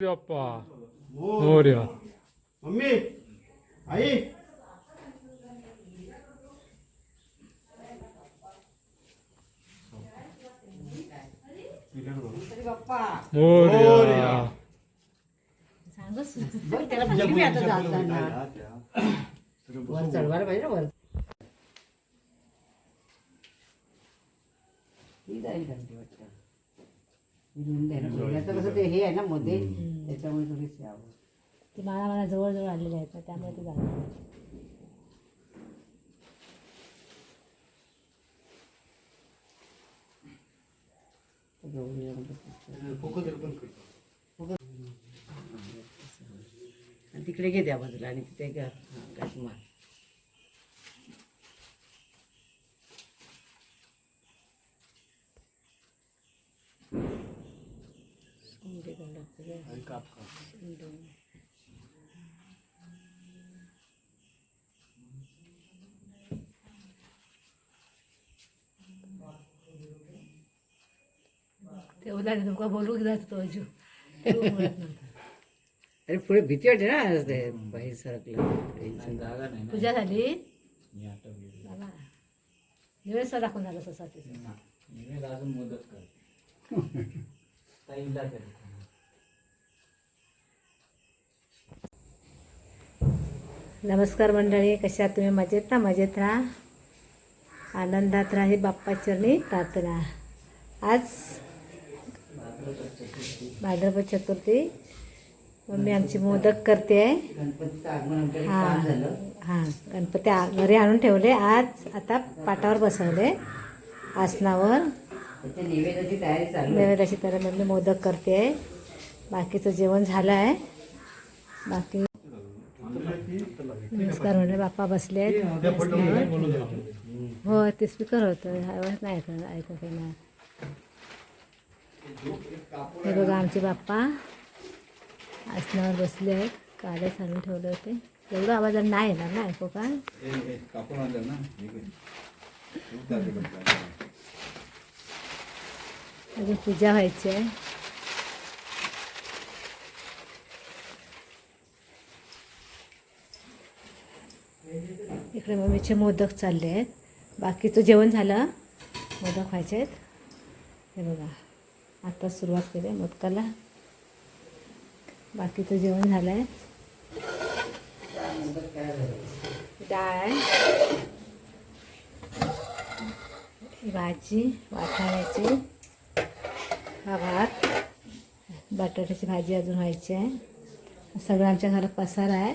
बाप्पा हो मोर्या मम्मी आई मोर्या बघ त्याला भूक आता जाताना वर चढवायला पाहिजे ना वर ही जाईल घंटी वाटतं ना रुंदाचं कसं ते हे आहे ना मध्ये त्याच्यामुळे थोडीशी आवड. ते मला मला जवळजवळ आलेले आहेत ना त्यामुळे ते झालं. आणि तिकडे घे त्या बाजूला आणि तिथे घ्या मार ते ओलाने तुमका बोलू जात तो अजू ते उमळत नव्हतं. अरे पुढे भीती वाटते ना आज ते बाहेर सरकलं टेन्शन. पूजा झाली? झाला दिवस दाखवून झालं तसा तिचा नमस्कार मंडळी कशा तुम्ही मजेत ना? मजेत राहा. आनंदात राहा ही बाप्पा चरणी प्रार्थना. आज भाद्रपद चतुर्थी. मम्मी आमची मोदक करते. आहे हां. हां गणपती घरी आणून ठेवले. आज आता पाटावर बसवले आसनावर. तयारी नैवेद्याची तर मम्मी मोदक करते. आहे बाकीचं जेवण झालं आहे बाकी नमस्कार म्हणले बाप्पा बसले आहेत. हो ते स्पीकर होतं. आवाज नाही ऐकत ना हे बघा आमचे बाप्पा. आसनावर बसले आहेत. काले आणून ठेवले होते. एवढं आवाज नाही येणार ना ऐकू का? अजून पूजा व्हायची आहे. इकडे मम्मीचे मोदक चालले आहेत. बाकीचं जेवण झालं. मोदक व्हायचे आहेत. हे बघा. आता सुरुवात केली आहे मोदकाला. बाकीचं जेवण झालं आहे डाळ. आहे भाजी वाटाण्याची. हा भात. बटाट्याची भाजी अजून व्हायची आहे. सगळं आमच्या घरात पसारा आहे.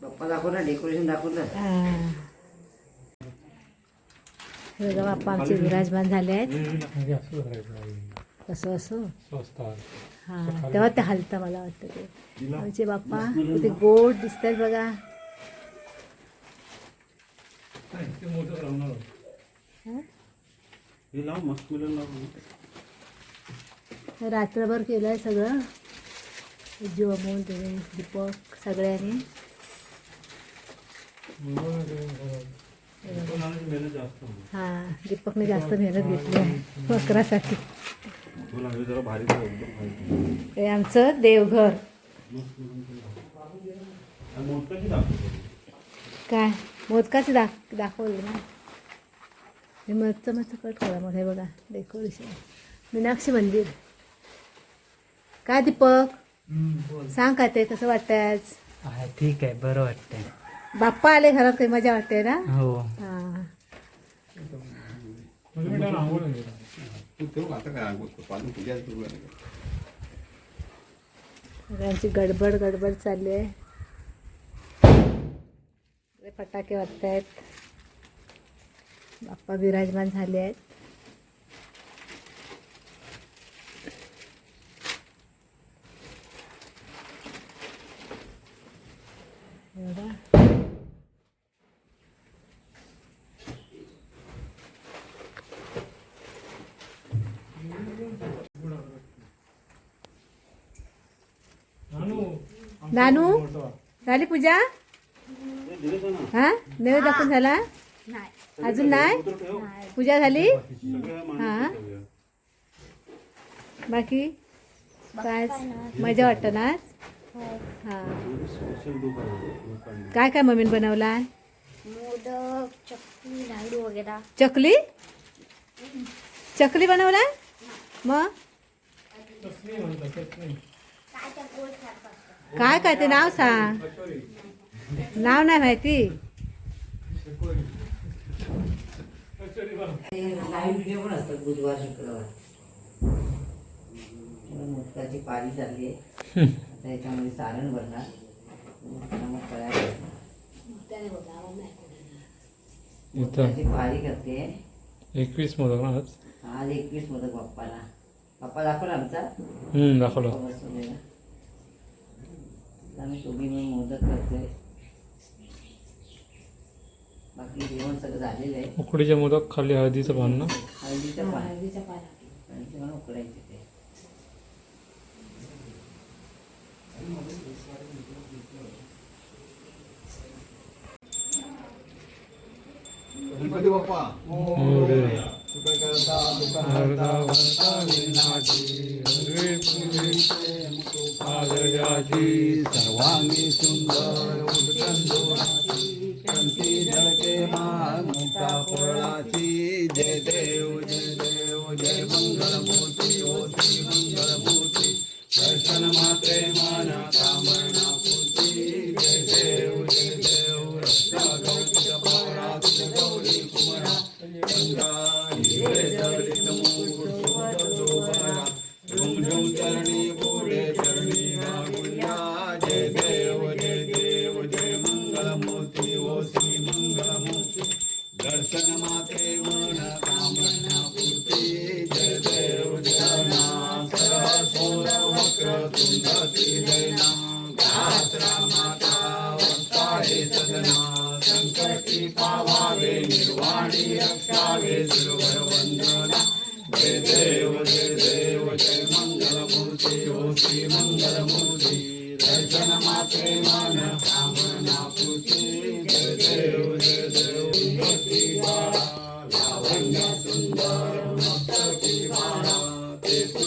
बाप्पा दाखव ना डेकोरेशन दाखव ना बाप्पा आमचे विराजमान झाले आहेत. कसं असो. स्वस्त हा तेव्हा ते हलतं मला वाटतं ते. आमचे बाप्पा ते गोड दिसतात बघा. रात्रभर केलंय सगळं. जेवण अमोल दीपक. सगळ्यांनी. हां जास्त हा दीपकने जास्त मेहनत घेतली आहे मकरासाठी हे आमचं देवघर. मोदकाची काय? मोदकाचे दाख दाखवलं ना? हे मच्छं मच्छं कट करा मग हे बघा डेकोरेशन. मीनाक्षी मंदिर. काय दीपक? सांग काय ते कसं वाटतंय आज? ठीक आहे बरं वाटतंय. बाप्पा आले घरात काही मजा वाटते ना? हो. आता काय आंघोळ पाणी पूजा सुरू आहे सगळ्यांची गडबड गडबड चालली आहे. फटाके वाजत आहेत बाप्पा विराजमान झाले आहेत हे बघा. नानू, आमचं नानू. झाली पूजा? हा? नैवेद्य दाखवून झाला? अजून नाही? पूजा झाली? हा. बाकी? काय? मजा वाटतं ना हो. काय काय मम्मीने बनवला? चकली चकली? बनवला? मग? काय काय ते नाव सांग. नाव नाही माहिती. कचोरी कचोरी बनव लाईव्ह व्हिडिओ पण असतात बुधवार शुक्रवार आहे. आता याच्यामध्ये सारण भरणार. पारी करते. एकवीस मोदक ना आज? आज एकवीस मोदक बाप्पाला. बाप्पा दाखवला आमचा? दाखवलं. आम्ही दोघी मिळून मोदक करतोय. बाकी जेवण सगळं झालेलं आहे. उकडीचे मोदक खाली हळदीचं पान ना? हळदीचं पान. आणि ते मला उकडायचे ते. गणपती बाप्पा. सर्वांगी सुंदर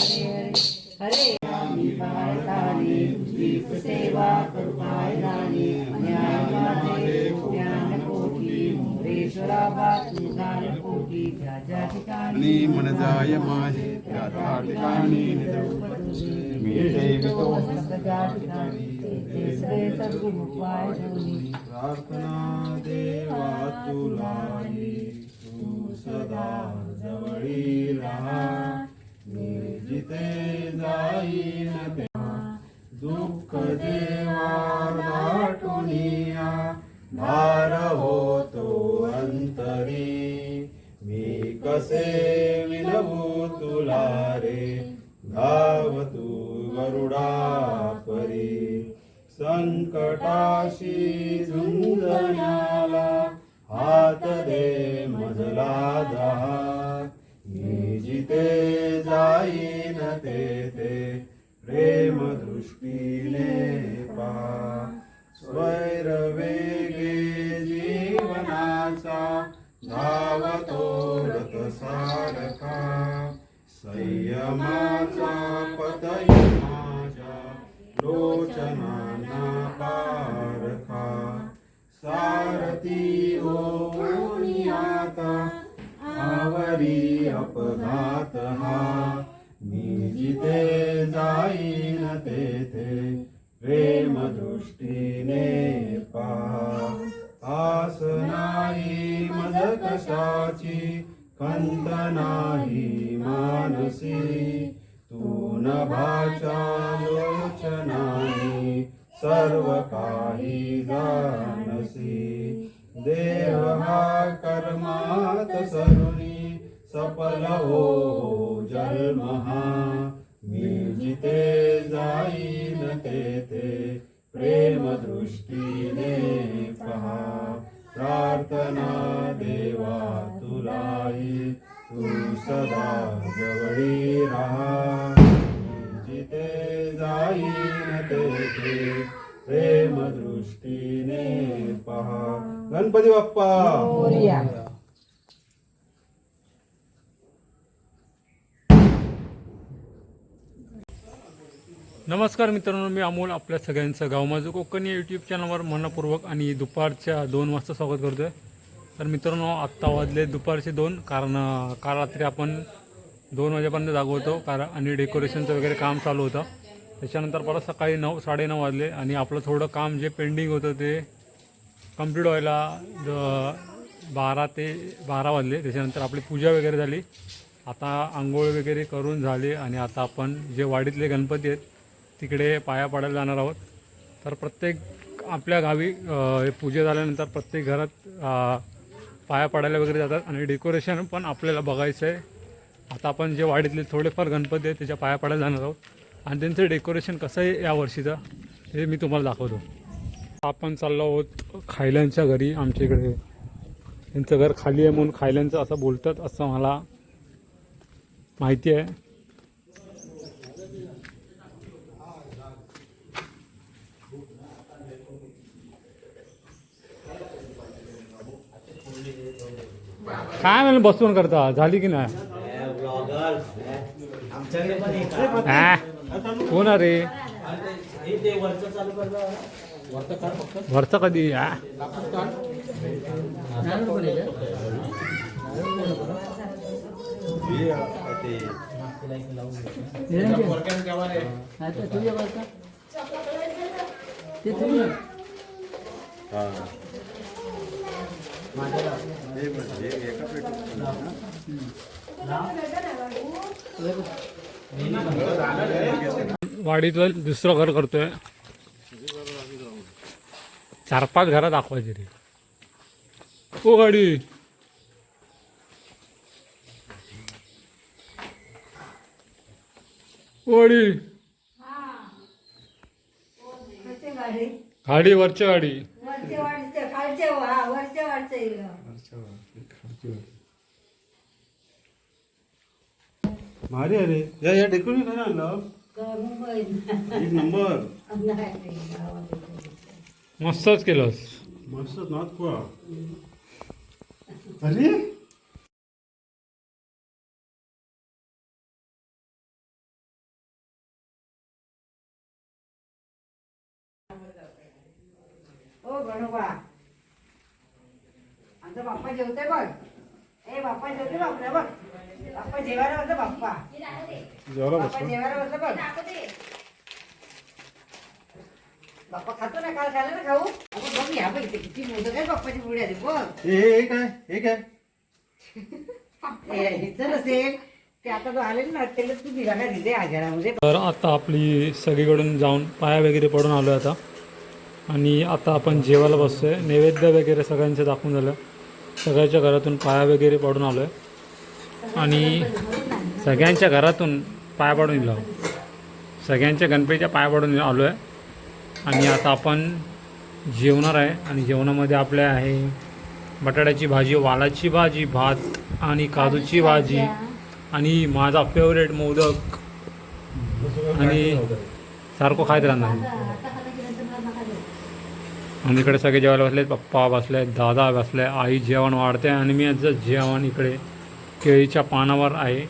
हरे सेवा करुणाय राणी ज्ञानवादे ज्ञान कोटी ज्या ठिकाणी मन जाय माझे त्या त्या ठिकाणी मी ठिकाणी सद्गुरुपाय प्रार्थना देवा तुला तू सदा जवळी राहा मी जिथे जाईन दुःख देवा वाटुनिया भार होतो अंतरी. मी कसे विनवू तुला रे? धाव तू गरुडा परी. संकटाशी झुंजण्याला हात दे मजला दहा. जिथे जाईन तेथे प्रेम दृष्टीने पा. स्वैर वेगे जीवनाचा धावतो रथ सारखा संयमाचा पतय माझ्या लोचनाना पारखा. सारथी होऊनी आता करी अपघात हा दृष्टीने पहा. गणपती बाप्पा. मोरया. नमस्कार मित्रांनो मी अमोल आपल्या सगळ्यांचं गाव माझं कोकण या यूट्यूब चॅनलवर मनपूर्वक आणि दुपारच्या दोन वाजता स्वागत करतो आहे तर मित्रांनो आत्ता वाजले दुपारचे दोन कारण काल रात्री आपण दोन वाजेपर्यंत जागो होतो कारण आणि डेकोरेशनचं वगैरे काम चालू होतं. त्याच्यानंतर परत सकाळी नऊ साडेनऊ वाजले आणि आपलं थोडं काम जे पेंडिंग होतं ते कंप्लीट व्हायला बारा ते बारा वाजले. त्याच्यानंतर आपली पूजा वगैरे झाली. आता आंघोळ वगैरे करून झाली आणि आता आपण जे वाडीतले गणपती आहेत तिकडे पाया पडायला जाणार आहोत. तर प्रत्येक आपल्या गावी हे पूजा झाल्यानंतर प्रत्येक घरात पाया पडायला वगैरे जातात आणि डेकोरेशन पण आपल्याला बघायचं आहे आता आपण जे वाडीतले थोडेफार गणपती आहेत त्याच्या पाया पडायला जाणार आहोत. आणि त्यांचं डेकोरेशन कसं आहे या वर्षीचं हे मी तुम्हाला दाखवतो. आपण चाललो आहोत खायल्यांच्या घरी आमच्या इकडे. त्यांचं घर खाली आहे म्हणून खायल्यांचं असं बोलतात असं मला माहिती आहे. काय म्हणून बसून करता? झाली की नाही? हा? कोण रे? वरचं कधी? हा? आता तुझ्या बरं ते. तुझ्या वाडीतलं दुसरं घर करतोय. चार पाच घरं दाखवायची रे ओ गाडी. ओ गाडी. गाडी. वरच्या गाडी. वरचे वाढचे खालचे हा वरचे वाढचे भारी अरे या या डेकोरेशन काय आणलं एक नंबर मस्तच केलंस. मस्त नाथ कुळा अरे. ओ गणोबा. आमचा बाप्पा जेवतोय बघ. ए बाप्पा जेवते बापरे बघ. बाप्पा जेवायला बसला बाप्पा. जेवला बाप्पा बसला? जेवायला बसला बघ. बाप्पा खातो ना काल खाल्लं ना खाऊ? अगं बघ ह्या बघ इथे किती मोदक आहे बाप्पाची पुढे आली बघ. हे हे हे काय? हे काय? ए, हिचं नसेल. ते आता तो आले ना त्याला तू दिला का तिथे आजारामध्ये. तर आता आपली सगळीकडून जाऊन पाया वगैरे पडून आलो आता. आणि आता आपण जेवायला बसतोय. नैवेद्य वगैरे सगळ्यांचं दाखवून झालं. सगळ्याच्या घरातून पाया वगैरे पडून आलो आहे आणि सगळ्यांच्या घरातून पाया पडून दिला सगळ्यांच्या गणपतीच्या पाया पडून आलो आहे आणि आता आपण जेवणार आहे. आणि जेवणामध्ये आपल्या आहे बटाट्याची भाजी वालाची भाजी भात आणि काजूची भाजी आणि माझा फेवरेट मोदक. आणि सारखं खायत राहणार. आणि इकडे सगळे जेवायला बसलेत पप्पा बसले दादा बसले आई जेवण वाढते आणि मी आज जेवण इकडे केळीच्या पानावर आहे.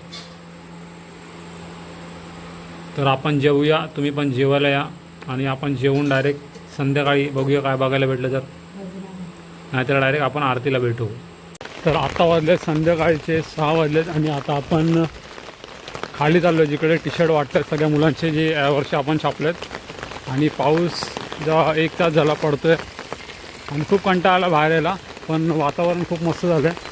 तर आपण जेवूया तुम्ही पण जेवायला या आणि आपण जेवून डायरेक्ट संध्याकाळी बघूया काय बघायला भेटलं तर. नाहीतर डायरेक्ट आपण आरतीला भेटू. तर आता वाजले संध्याकाळचे सहा वाजलेत आणि आता आपण खाली चाललो जिकडे टी शर्ट वाटतात सगळ्या मुलांचे जे यावर्षी आपण छापलेत. आणि पाऊस जेव्हा एक तास झाला पडतोय. आणि खूप कंटाळा आला बाहेर यायला पण वातावरण खूप मस्त झालं आहे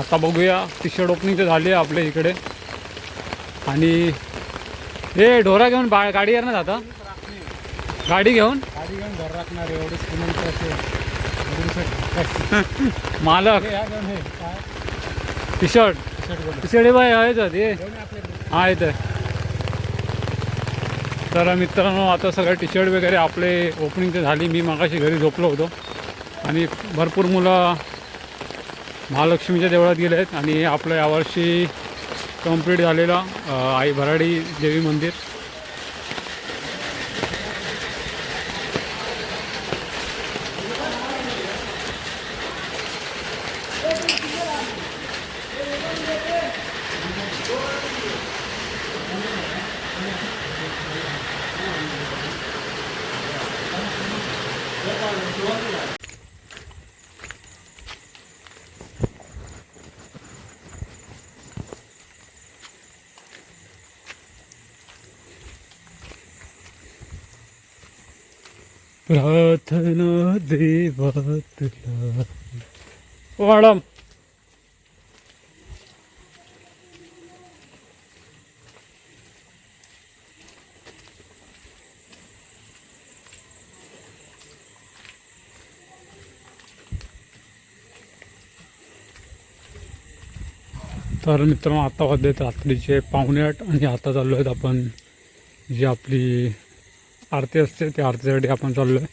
आता बघूया टी शर्ट ओपनिंग तर झाली आहे आपल्या इकडे. आणि हे ढोरा घेऊन बा गाडी येणार आता. गाडी घेऊन? गाडी घेऊन घर राखणार एवढे. मालक. टी शर्ट टी शर्ट बाय आहेत हे घेऊन ये आपल्याकडे हा येतं तर मित्रांनो आता सगळं टी शर्ट वगैरे आपले ओपनिंग ते झाली. मी मागाशी घरी झोपलो होतो. आणि भरपूर मुलं महालक्ष्मीच्या देवळात गेले आहेत आणि आपलं यावर्षी कंप्लीट झालेलं आई भराडी देवी मंदिर. प्रार्थना देवा तुला मॅडम तर मित्रांनो आता वाजलेत रात्रीचे पाहुणे आठ आणि आता चाललो आहेत आपण जी आपली आरती असते त्या आरतीसाठी आपण चाललो आहे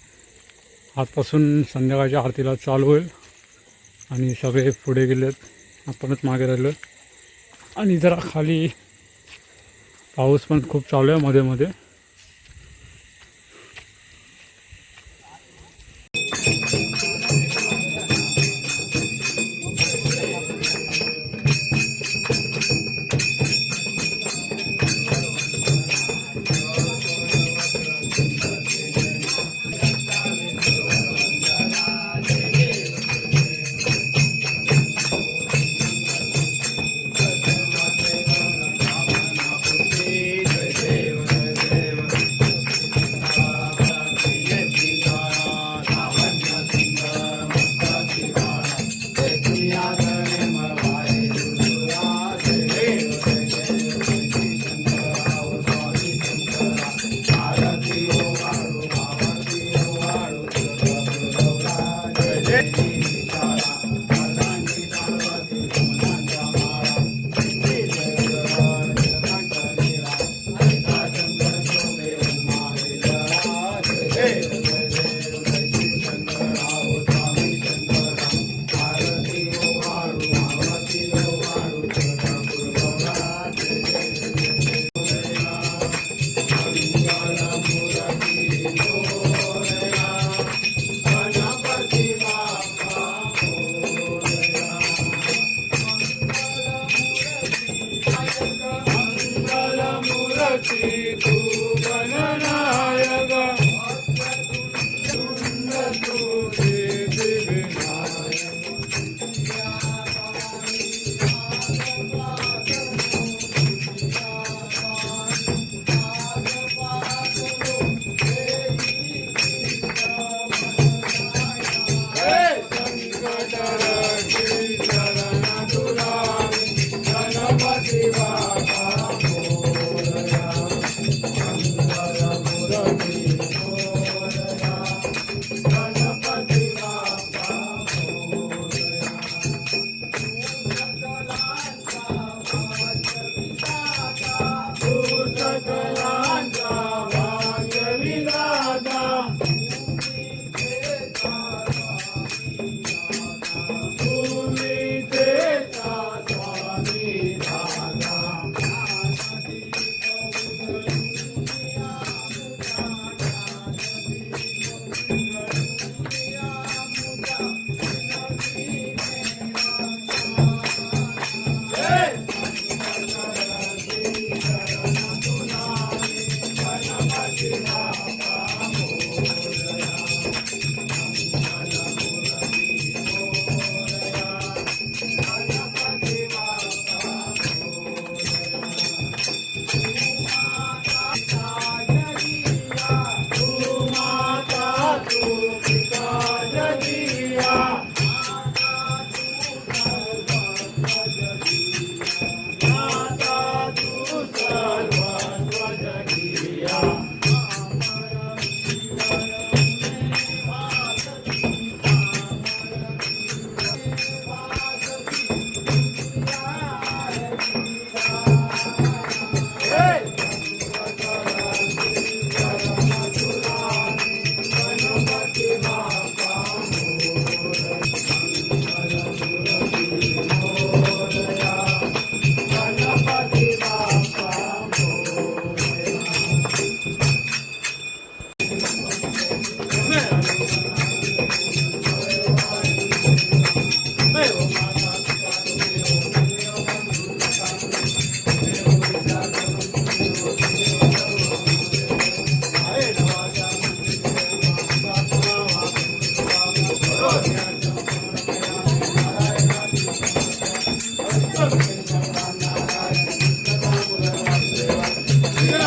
आजपासून संध्याकाळच्या आरतीला चालू होईल आणि सगळे पुढे गेलेत. आपणच मागे राहिलो आणि जरा खाली पाऊस पण खूप चालू आहे मध्ये मध्ये.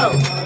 प्रेम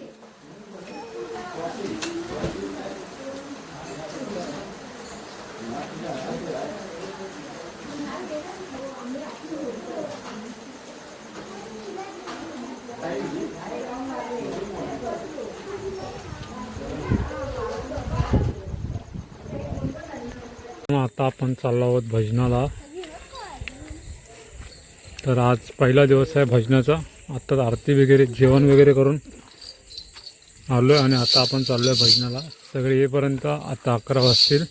आता आपण चाललो आहोत भजनाला. तर आज पहिला दिवस आहे भजनाचा. आत्ताच आरती वगैरे जेवण वगैरे करून आलो आहे आणि आता आपण चाललो आहे भजनाला. सगळे येईपर्यंत आता अकरा वाजतील.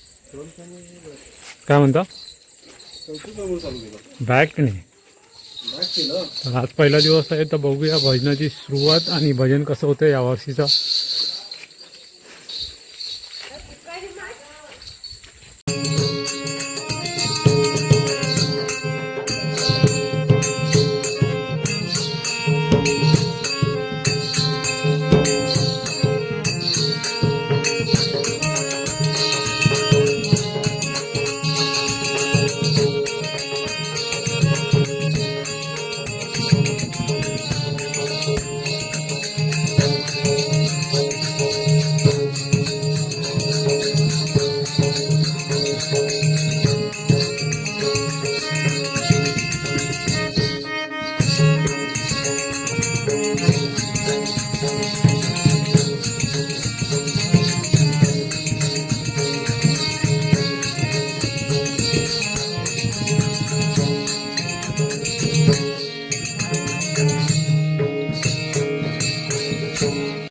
काय म्हणता? बॅग नाही? तर आज पहिला दिवस आहे तर बघूया भजनाची सुरुवात आणि भजन कसं होतं या